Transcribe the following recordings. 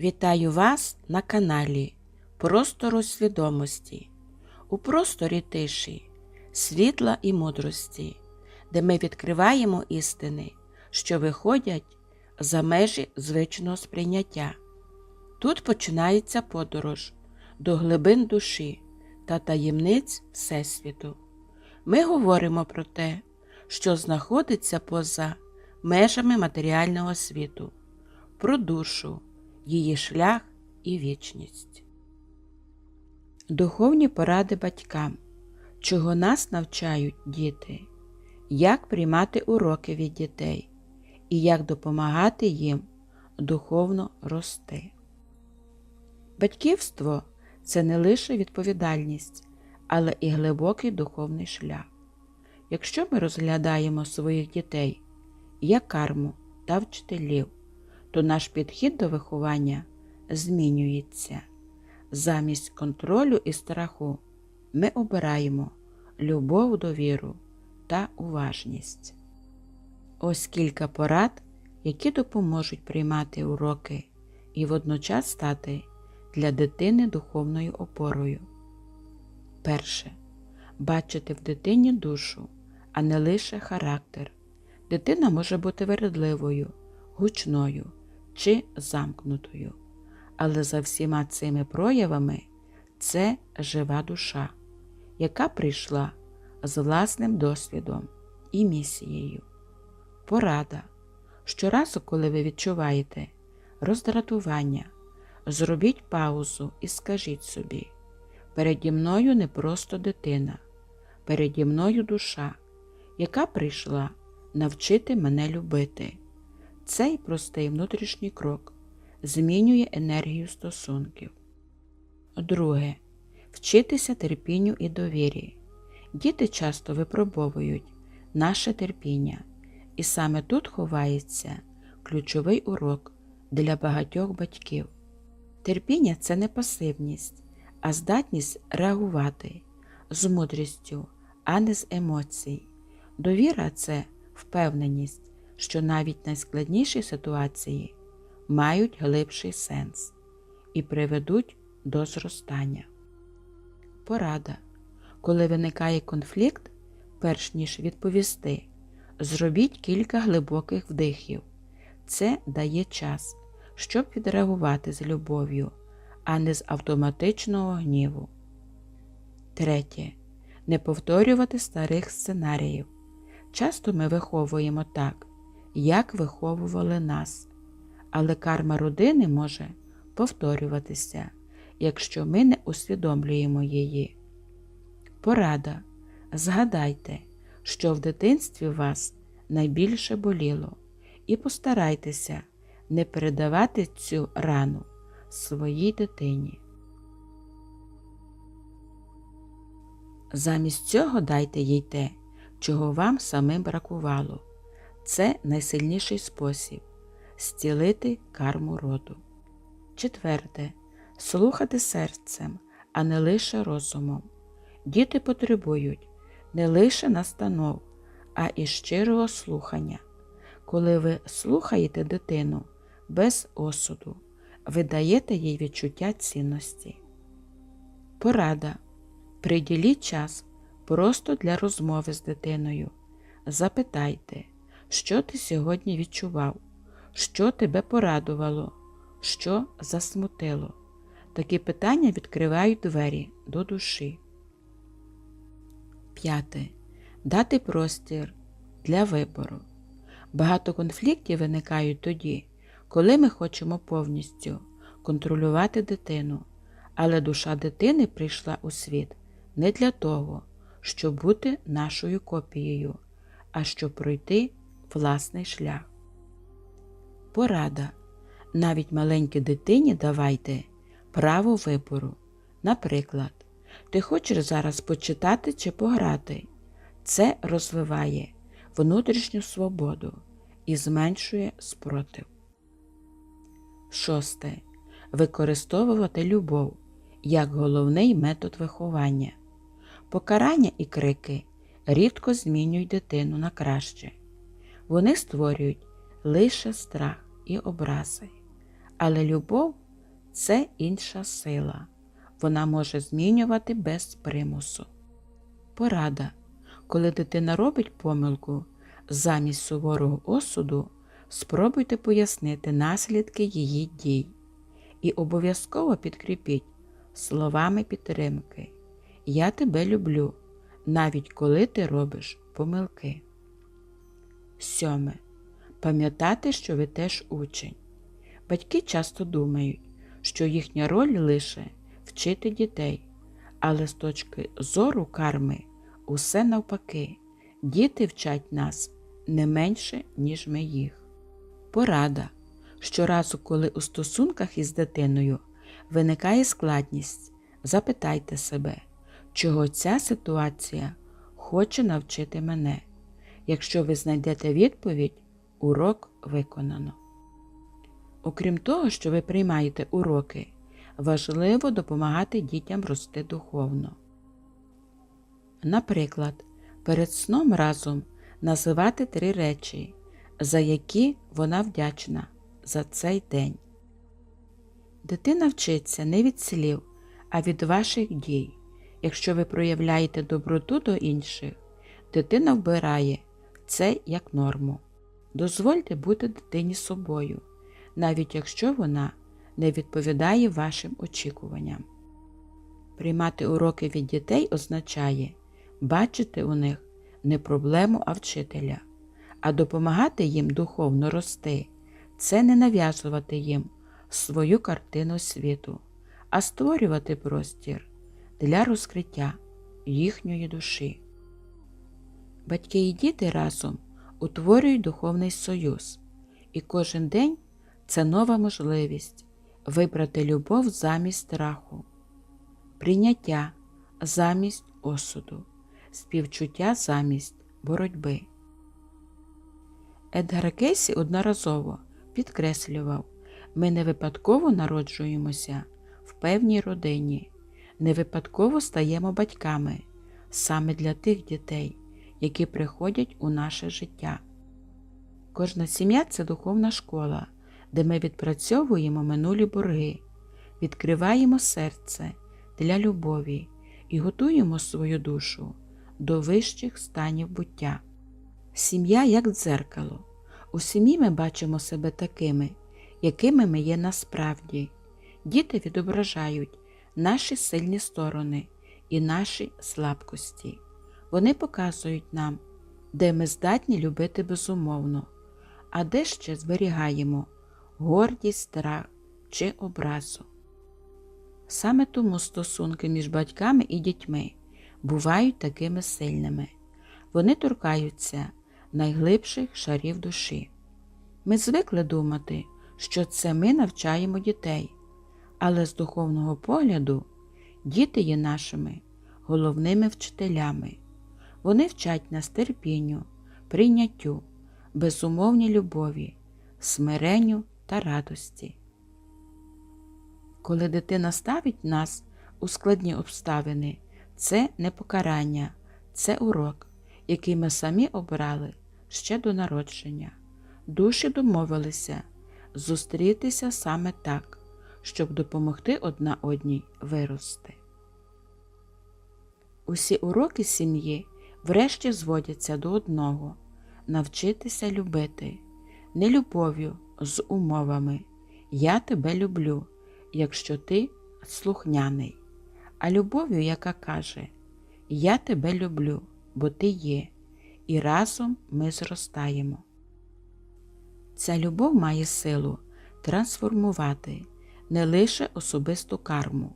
Вітаю вас на каналі Простору свідомості, у просторі тиші, світла і мудрості, де ми відкриваємо істини, що виходять за межі звичного сприйняття. Тут починається подорож до глибин душі та таємниць Всесвіту. Ми говоримо про те, що знаходиться поза межами матеріального світу, про душу, її шлях і вічність. Духовні поради батькам, чого нас навчають діти, як приймати уроки від дітей і як допомагати їм духовно рости. Батьківство це не лише відповідальність, але і глибокий духовний шлях. Якщо ми розглядаємо своїх дітей як карму та вчителів, то наш підхід до виховання змінюється. Замість контролю і страху ми обираємо любов, довіру та уважність. Ось кілька порад, які допоможуть приймати уроки і водночас стати для дитини духовною опорою. Перше. Бачити в дитині душу, а не лише характер. Дитина може бути вередливою, гучною чи замкнутою. Але за всіма цими проявами це жива душа, яка прийшла з власним досвідом і місією. Порада. Щоразу, коли ви відчуваєте роздратування, зробіть паузу і скажіть собі: переді мною не просто дитина, переді мною душа, яка прийшла навчити мене любити. Цей простий внутрішній крок змінює енергію стосунків. Друге. Вчитися терпінню і довірі. Діти часто випробовують наше терпіння, і саме тут ховається ключовий урок для багатьох батьків. Терпіння це не пасивність, а здатність реагувати з мудрістю, а не з емоцій. Довіра це впевненість, що навіть найскладніші ситуації мають глибший сенс і приведуть до зростання. Порада. Коли виникає конфлікт, перш ніж відповісти, зробіть кілька глибоких вдихів. Це дає час, щоб відреагувати з любов'ю, а не з автоматичного гніву. Третє. Не повторювати старих сценаріїв. Часто ми виховуємо так, як виховували нас, але карма родини може повторюватися, якщо ми не усвідомлюємо її. Порада. Згадайте, що в дитинстві вас найбільше боліло, і постарайтеся не передавати цю рану своїй дитині. Замість цього дайте їй те, чого вам самим бракувало. Це найсильніший спосіб зцілити карму роду. Четверте. Слухати серцем, а не лише розумом. Діти потребують не лише настанов, а і щирого слухання. Коли ви слухаєте дитину без осуду, ви даєте їй відчуття цінності. Порада. Приділіть час просто для розмови з дитиною. Запитайте, що ти сьогодні відчував, що тебе порадувало, що засмутило. Такі питання відкривають двері до душі. П'яте. Дати простір для вибору. Багато конфліктів виникають тоді, коли ми хочемо повністю контролювати дитину, але душа дитини прийшла у світ не для того, щоб бути нашою копією, а щоб пройти власний шлях. Порада. Навіть маленькій дитині давайте право вибору. Наприклад, ти хочеш зараз почитати чи пограти. Це розвиває внутрішню свободу і зменшує спротив. Шосте. Використовувати любов як головний метод виховання. Покарання і крики рідко змінюють дитину на краще. Вони створюють лише страх і образи. Але любов це інша сила. Вона може змінювати без примусу. Порада. Коли дитина робить помилку, замість суворого осуду спробуйте пояснити наслідки її дій і обов'язково підкріпіть словами підтримки. Я тебе люблю, навіть коли ти робиш помилки. Сьоме. Пам'ятати, що ви теж учень. Батьки часто думають, що їхня роль лише вчити дітей, але з точки зору карми усе навпаки, діти вчать нас не менше, ніж ми їх. Порада. Щоразу, коли у стосунках із дитиною виникає складність, запитайте себе, чого ця ситуація хоче навчити мене. Якщо ви знайдете відповідь, урок виконано. Окрім того, що ви приймаєте уроки, важливо допомагати дітям рости духовно. Наприклад, перед сном разом називати три речі, за які вона вдячна за цей день. Дитина вчиться не від слів, а від ваших дій. Якщо ви проявляєте доброту до інших, дитина вбирає це як норму. Дозвольте бути дитині собою, навіть якщо вона не відповідає вашим очікуванням. Приймати уроки від дітей означає бачити у них не проблему, а вчителя, а допомагати їм духовно рости це не нав'язувати їм свою картину світу, а створювати простір для розкриття їхньої душі. Батьки і діти разом утворюють духовний союз, і кожен день це нова можливість вибрати любов замість страху, прийняття замість осуду, співчуття замість боротьби. Едгар Кейсі одноразово підкреслював, ми не випадково народжуємося в певній родині, не випадково стаємо батьками саме для тих дітей, які приходять у наше життя. Кожна сім'я це духовна школа, де ми відпрацьовуємо минулі борги, відкриваємо серце для любові і готуємо свою душу до вищих станів буття. Сім'я як дзеркало. У сім'ї ми бачимо себе такими, якими ми є насправді. Діти відображають наші сильні сторони і наші слабкості. Вони показують нам, де ми здатні любити безумовно, а де ще зберігаємо гордість, страх чи образу. Саме тому стосунки між батьками і дітьми бувають такими сильними. Вони торкаються найглибших шарів душі. Ми звикли думати, що це ми навчаємо дітей, але з духовного погляду діти є нашими головними вчителями. Вони вчать нас терпінню, прийняттю, безумовній любові, смиренню та радості. Коли дитина ставить нас у складні обставини, це не покарання, це урок, який ми самі обрали ще до народження. Душі домовилися зустрітися саме так, щоб допомогти одна одній вирости. Усі уроки сім'ї врешті зводяться до одного навчитися любити, не любов'ю з умовами Я тебе люблю, якщо ти слухняний, а любов'ю, яка каже Я тебе люблю, бо ти є, і разом ми зростаємо. Ця любов має силу трансформувати не лише особисту карму,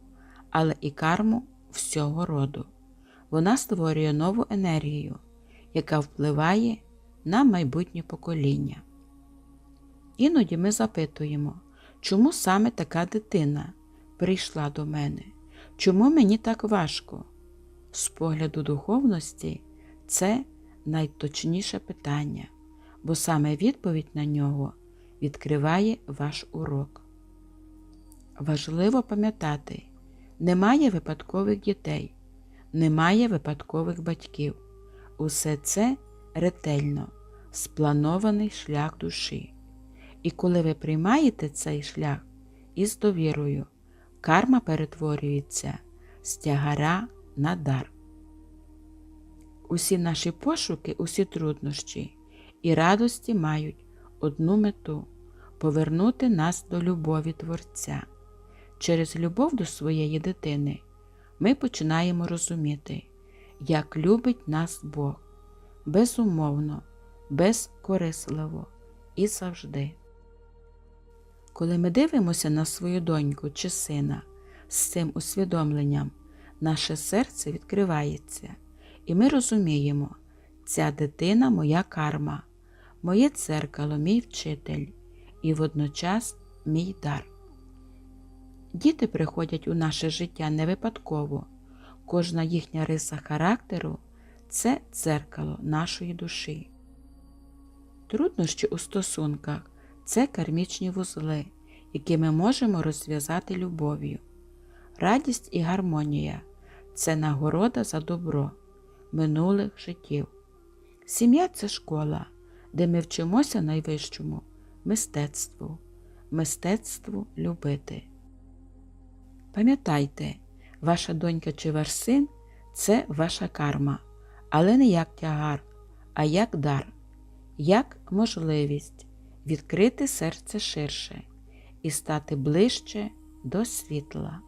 але і карму всього роду. Вона створює нову енергію, яка впливає на майбутнє покоління. Іноді ми запитуємо, чому саме така дитина прийшла до мене, чому мені так важко? З погляду духовності це найточніше питання, бо саме відповідь на нього відкриває ваш урок. Важливо пам'ятати, немає випадкових дітей, немає випадкових батьків. Усе це ретельно спланований шлях душі. І коли ви приймаєте цей шлях, із довірою. Карма перетворюється з тягаря на дар. Усі наші пошуки, усі труднощі і радості мають одну мету повернути нас до любові Творця. Через любов до своєї дитини ми починаємо розуміти, як любить нас Бог безумовно, безкорисливо і завжди. Коли ми дивимося на свою доньку чи сина з цим усвідомленням, наше серце відкривається, і ми розуміємо, ця дитина моя карма, моє дзеркало, мій вчитель і водночас мій дар. Діти приходять у наше життя не випадково, кожна їхня риса характеру це дзеркало нашої душі. Труднощі у стосунках це кармічні вузли, які ми можемо розв'язати любов'ю. Радість і гармонія це нагорода за добро минулих життів. Сім'я це школа, де ми вчимося найвищому мистецтву, мистецтву любити. Пам'ятайте, ваша донька чи ваш син це ваша карма, але не як тягар, а як дар, як можливість відкрити серце ширше і стати ближче до світла.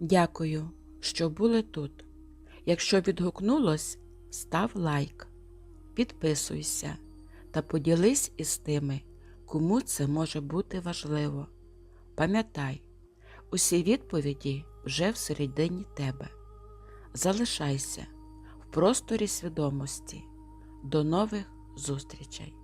Дякую, що були тут. Якщо відгукнулось, став лайк, підписуйся та поділись із тими, кому це може бути важливо. Пам'ятай, усі відповіді вже всередині тебе. Залишайся в просторі свідомості. До нових зустрічей!